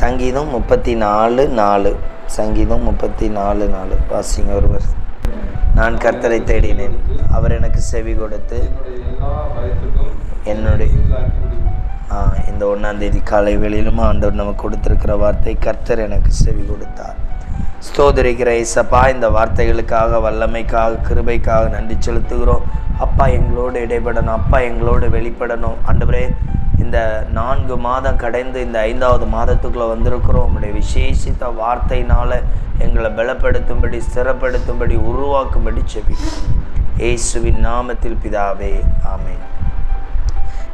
சங்கீதம் முப்பத்தி நாலு. நாலு சங்கீதம் முப்பத்தி நாலு. நாலு வாசிங்க ஒருவர். நான் கர்த்தரை தேடினேன். அவர் எனக்கு செவி கொடுத்து என்னுடைய இந்த ஒன்றாம் தேதி காலை வெளியிலும் ஆண்டவர் நமக்கு கொடுத்துருக்கிற வார்த்தை கர்த்தர் எனக்கு செவி கொடுத்தார். ஸ்தோதரிக்கிற இசப்பா இந்த வார்த்தைகளுக்காக வல்லமைக்காக கிருபைக்காக நன்றி செலுத்துகிறோம். அப்பா எங்களோடு இடைப்படணும் அப்பா எங்களோடு வெளிப்படணும். ஆண்டவரே இந்த நான்கு மாதம் கடைந்து இந்த ஐந்தாவது மாதத்துக்குள்ளே வந்திருக்கிறோம். உங்களுடைய விசேஷித்த வார்த்தையினால் எங்களை பலப்படுத்தும்படி ஸ்திரப்படுத்தும்படி உருவாக்கும்படி செவி இயேசுவின் நாமத்தில் பிதாவே ஆமேன்.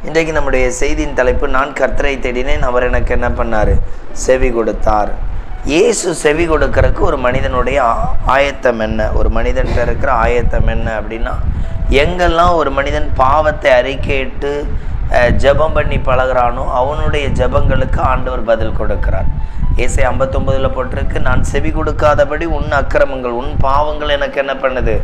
இன்றைக்கு நம்முடைய செய்தியின் தலைப்பு நான் கர்த்தரை தேடினேன் அவர் எனக்கு என்ன பண்ணார்? செவி கொடுத்தார். இயேசு செவி கொடுக்கறதுக்கு ஒரு மனிதனுடைய ஆயத்தம் என்ன? ஒரு மனிதன்கிட்ட இருக்கிற ஆயத்தம் என்ன அப்படின்னா எங்கெல்லாம் ஒரு மனிதன் பாவத்தை அறிக்கையிட்டு ஜெபம் பண்ணி பழகுறானோ அவனுடைய ஜெபங்களுக்கு ஆண்டவர் பதில் கொடுக்கிறார். ஏசை ஐம்பத்தொம்பதில் போட்டிருக்கு நான் செவி கொடுக்காதபடி உன் அக்கிரமங்கள் உன் பாவங்கள் எனக்கு என்ன பண்ணுது?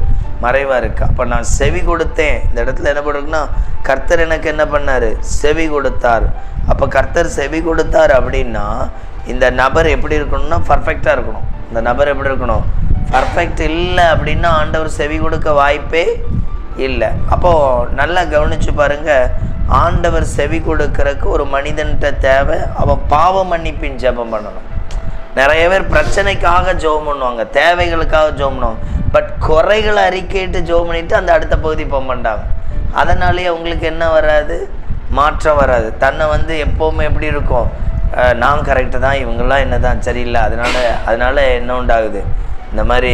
மறைவாக இருக்கு. அப்போ நான் செவி கொடுத்தேன். இந்த இடத்துல என்ன பண்ணுறதுன்னா கர்த்தர் எனக்கு என்ன பண்ணார்? செவி கொடுத்தார். அப்போ கர்த்தர் செவி கொடுத்தார் அப்படின்னா இந்த நபர் எப்படி இருக்கணும்னா பர்ஃபெக்டாக இருக்கணும். இந்த நபர் எப்படி இருக்கணும்? பர்ஃபெக்ட் இல்லை அப்படின்னா ஆண்டவர் செவி கொடுக்க வாய்ப்பே இல்லை. அப்போது நல்லா கவனிச்சு பாருங்கள் ஆண்டவர் செவி கொடுக்கறக்கு ஒரு மனிதன்கிட்ட தேவை அவன் பாவ மன்னிப்பின் ஜெபம் பண்ணணும். நிறைய பேர் பிரச்சனைக்காக ஜெபம் பண்ணுவாங்க தேவைகளுக்காக ஜோம் பண்ணுவாங்க. பட் குறைகளை அறிக்கையிட்டு ஜெபம் பண்ணிட்டு அந்த அடுத்த பகுதி போக மாட்டாங்க அதனாலேயே அவங்களுக்கு என்ன வராது? மாற்றம் வராது. தன்னை வந்து எப்போவுமே எப்படி இருக்கும்? நான் கரெக்டு தான் இவங்கெல்லாம் என்ன தான் சரியில்லை. அதனால அதனால் என்ன உண்டாகுது? இந்த மாதிரி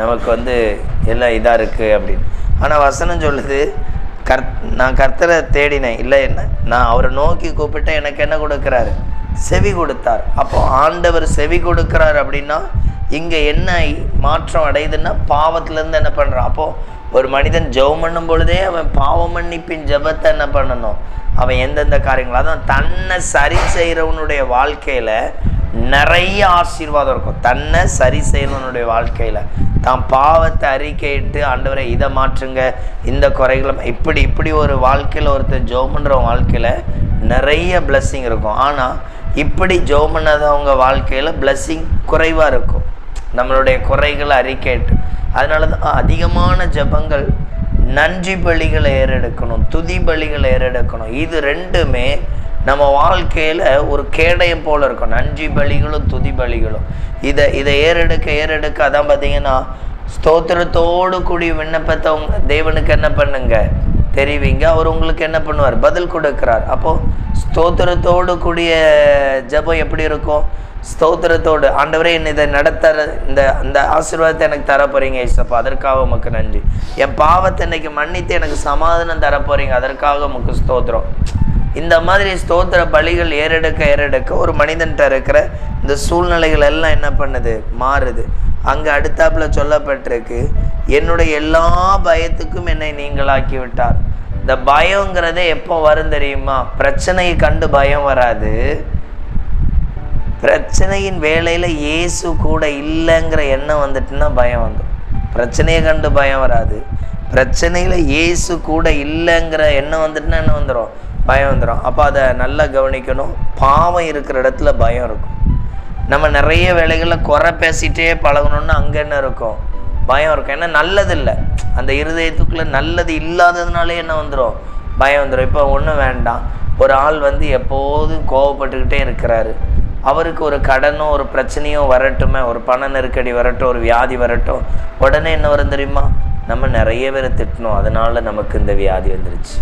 நமக்கு வந்து எல்லாம் இதாக இருக்குது அப்படின்னு. ஆனால் வசனம் சொல்லுது கர் நான் கர்த்தரை தேடினேன். இல்லை என்ன? நான் அவரை நோக்கி கூப்பிட்டு எனக்கு என்ன கொடுக்குறாரு? செவி கொடுத்தார். அப்போ ஆண்டவர் செவி கொடுக்குறார் அப்படின்னா இங்கே என்ன மாற்றம் அடையுதுன்னா பாவத்திலேருந்து என்ன பண்ணுறான்? அப்போது ஒரு மனிதன் ஜெபம் பண்ணும் பொழுதே அவன் பாவ மன்னிப்பின் ஜெபத்தை என்ன பண்ணணும்? அவன் எந்தெந்த காரியங்கள் அதான் தன்னை சரி செய்கிறவனுடைய வாழ்க்கையில் நிறைய ஆசீர்வாதம் இருக்கும். தன்னை சரி செய்கிறவனுடைய வாழ்க்கையில். தான் பாவத்தை அறிக்கையிட்டு ஆண்டவரை இதை மாற்றுங்க. இந்த குறைகளும் இப்படி இப்படி ஒரு வாழ்க்கையில் ஒருத்தர் ஜெபம் பண்ணுற வாழ்க்கையில் நிறைய பிளஸ்ஸிங் இருக்கும். ஆனால் இப்படி ஜெபம் பண்ணாதவங்க வாழ்க்கையில் பிளஸ்ஸிங் குறைவாக இருக்கும். நம்மளுடைய குறைகளை அறிக்கையிட்டு. அதனால தான் அதிகமான ஜெபங்கள் நன்றி பலிகளை ஏறெடுக்கணும் துதி பலிகளை ஏறெடுக்கணும். இது ரெண்டுமே நம்ம வாழ்க்கையில் ஒரு கேடயம் போல் இருக்கும். நன்றி பலிகளும் துதி பலிகளும். இதை இதை ஏறெடுக்க ஏறெடுக்க அதான் பார்த்தீங்கன்னா ஸ்தோத்திரத்தோடு கூடிய விண்ணப்பத்தை உங்க தேவனுக்கு என்ன பண்ணுங்க? தெரிவிங்க. அவர் உங்களுக்கு என்ன பண்ணுவார்? பதில் கொடுக்கிறார். அப்போது ஸ்தோத்திரத்தோடு கூடிய ஜெபம் எப்படி இருக்கும்? ஸ்தோத்திரத்தோடு. ஆண்டவரே என்னை இதை நடத்தற இந்த அந்த ஆசீர்வாதத்தை எனக்கு தர போறீங்க ஏசப்பா அதற்காக உமக்கு நன்றி. என் பாவத்தை இன்னைக்கு மன்னித்து எனக்கு சமாதானம் தர போகிறீங்க அதற்காக உமக்கு ஸ்தோத்திரம். இந்த மாதிரி ஸ்தோத்திர பலிகள் ஏறெடுக்க ஏறெடுக்க ஒரு மனிதன்கிட்ட இருக்கிற இந்த சூழ்நிலைகள் எல்லாம் என்ன பண்ணுது? மாறுது. அங்கே அடுத்தாப்புல சொல்லப்பட்டிருக்கு என்னுடைய எல்லா பயத்துக்கும் என்னை நீங்களாக்கி விட்டார் இந்த பயங்கிறதே எப்போ வரும் தெரியுமா? பிரச்சனையை கண்டு பயம் வராது. பிரச்சனையின் வேலையில் இயேசு கூட இல்லைங்கிற எண்ணம் வந்துட்டுன்னா பயம் வந்துடும். பிரச்சனையை கண்டு பயம் வராது. பிரச்சனையில் இயேசு கூட இல்லைங்கிற எண்ணம் வந்துட்டுன்னா என்ன வந்துடும் பயம் வந்துடும் அப்போ அதை நல்லா கவனிக்கணும். பாவம் இருக்கிற இடத்துல பயம் இருக்கும். நம்ம நிறைய வேலைகளில் குறை பேசிகிட்டே பழகணும்னு அங்கே என்ன இருக்கும்? பயம் இருக்கும். ஏன்னா நல்லது இல்லை அந்த இருதயத்துக்குள்ளே நல்லது இல்லாததுனாலே என்ன வந்துடும் பயம் வந்துடும் இப்போ ஒன்றும் வேண்டாம். ஒரு ஆள் வந்து எப்போதும் கோவப்பட்டுக்கிட்டே இருக்கிறாரு. அவருக்கு ஒரு கடனோ ஒரு பிரச்சனையோ வரட்டுமே. ஒரு பண நெருக்கடி வரட்டும் ஒரு வியாதி வரட்டும். உடனே என்ன வரும் தெரியுமா? நம்ம நிறைய பேரை திட்டணும். அதனால நமக்கு இந்த வியாதி வந்துருச்சு.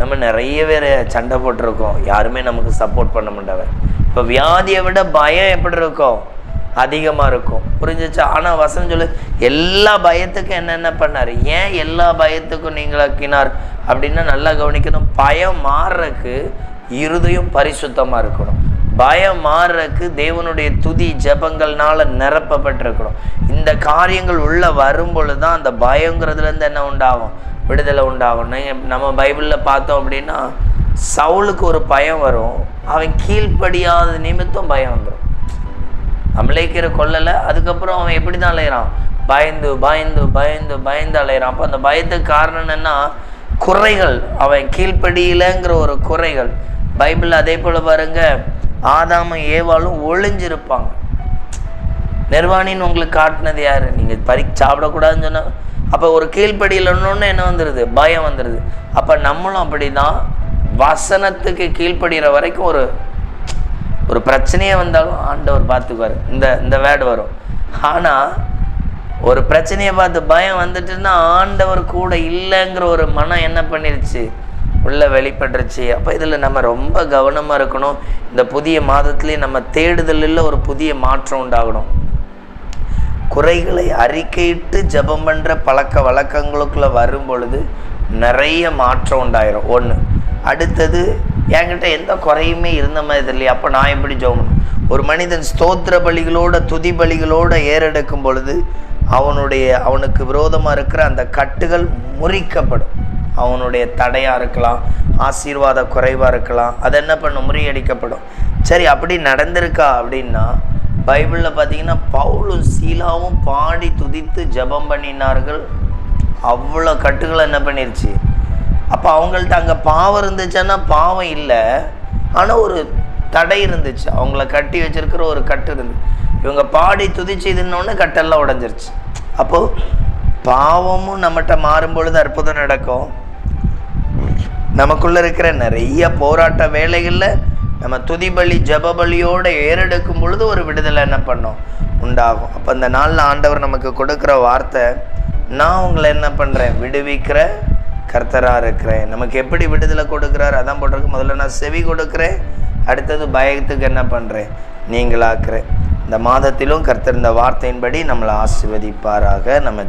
நம்ம நிறைய பேர் சண்டை போட்டிருக்கோம். யாருமே நமக்கு சப்போர்ட் பண்ண மாட்டாங்க. இப்போ வியாதியை விட பயம் எப்படி இருக்கும்? அதிகமாக இருக்கும். புரிஞ்சிச்சா? ஆனால் வசனம் சொல்லு எல்லா பயத்துக்கும் என்னென்ன பண்ணார்? ஏன் எல்லா பயத்துக்கும் நீங்களாக்கினார்? அப்படின்னா நல்லா கவனிக்கணும். பயம் மாறுறதுக்கு இருதயம் பரிசுத்தமாக இருக்கணும். பயம் மாறுறதுக்கு தேவனுடைய துதி ஜபங்கள்னால நிரப்பப்பட்டிருக்கிறோம் இந்த காரியங்கள் உள்ளே வரும் பொழுது தான் அந்த பயங்கிறதுலேருந்து என்ன உண்டாகும்? விடுதலை உண்டாகும். நம்ம பைபிளில் பார்த்தோம் அப்படின்னா சவுலுக்கு ஒரு பயம் வரும். அவன் கீழ்ப்படியாத நிமித்தம் பயம் வந்துடும் அமலைக்கிற கொல்லலை அதுக்கப்புறம் அவன் எப்படி தான் அலையிறான்? பயந்து பயந்து பயந்து பயந்து அலையிறான். அப்போ அந்த பயத்துக்கு காரணம் என்னன்னா குறைகள். அவன் கீழ்ப்படியிலங்கிற ஒரு குறைகள். பைபிள் அதே போல் பாருங்கள் ஆதாமும் ஏவாளும் ஒளிஞ்சிருப்பாங்க. நிர்வாணின்னு உங்களுக்கு காட்டினது யார்? நீங்கள் பறி சாப்பிடக்கூடாதுன்னு சொன்ன அப்போ ஒரு கீழ்ப்படியிலன்னு என்ன வந்துடுது பயம் வந்துடுது அப்போ நம்மளும் அப்படிதான். வசனத்துக்கு கீழ்ப்படுகிற வரைக்கும் ஒரு ஒரு பிரச்சனையே வந்தாலும் ஆண்டவர் பார்த்துக்குவார். இந்த இந்த வேர்டு வரும். ஆனால் ஒரு பிரச்சனையை பார்த்து பயம் வந்துட்டுன்னா ஆண்டவர் கூட இல்லைங்கிற ஒரு மனம் என்ன பண்ணிருச்சு? உள்ளே வெளிப்படுறச்சு அப்போ இதில் நம்ம ரொம்ப கவனமாக இருக்கணும். இந்த புதிய மாதத்துலேயே நம்ம தேடுதலில் ஒரு புதிய மாற்றம் உண்டாகணும். குறைகளை அறிக்கையிட்டு ஜெபம் பண்ணுற பழக்க வழக்கங்களுக்குள்ளே வரும் பொழுது நிறைய மாற்றம் உண்டாயிரும். ஒன்று அடுத்தது என்கிட்ட எந்த குறையுமே இருந்த மாதிரி தெரியல. அப்போ நான் எப்படி ஜோமணும் ஒரு மனிதன் ஸ்தோத்திர பலிகளோட துதி பலிகளோட ஏறெடுக்கும் பொழுது அவனுடைய அவனுக்கு விரோதமாக இருக்கிற அந்த கட்டுகள் முறிக்கப்படும். அவனுடைய தடையாக இருக்கலாம் ஆசீர்வாத குறைவாக இருக்கலாம் அது என்ன பண்ணும்? முறியடிக்கப்படும். சரி அப்படி நடந்திருக்கா அப்படின்னா பைபிளில் பார்த்தீங்கன்னா பவுலும் சீலாவும் பாடி துதித்து ஜெபம் பண்ணினார்கள். அவ்வளோ கட்டுகளை என்ன பண்ணிருச்சு? அப்போ அவங்கள்ட்ட அங்கே பாவம் இருந்துச்சுன்னா பாவம் இல்லை. ஆனால் ஒரு தடை இருந்துச்சு. அவங்கள கட்டி வச்சிருக்கிற ஒரு கட்டு இருந்து இவங்க பாடி துதிச்சு இதுன்னொன்னே கட்டெல்லாம் உடஞ்சிருச்சு. அப்போது பாவமும் நம்மகிட்ட மாறும் பொழுது அற்புதம் நடக்கும். நமக்குள்ளே இருக்கிற நிறைய போராட்ட வேலைகளில் நம்ம துதிபலி ஜபபலியோடு ஏறெடுக்கும் பொழுது ஒரு விடுதலை என்ன பண்ணோம்? உண்டாகும். அப்போ இந்த நாளில் ஆண்டவர் நமக்கு கொடுக்குற வார்த்தை நான் உங்களை என்ன பண்ணுறேன் விடுவிக்கிற கர்த்தராக இருக்கிறேன். நமக்கு எப்படி விடுதலை கொடுக்குறாரு? அதான் போட்டிருக்கு. முதல்ல நான் செவி கொடுக்குறேன். அடுத்தது பயத்துக்கு என்ன பண்ணுறேன் நீங்களாக்குறேன். இந்த மாதத்திலும் கர்த்தர் இந்த வார்த்தையின்படி நம்மளை ஆசிர்வதிப்பாராக. நம்ம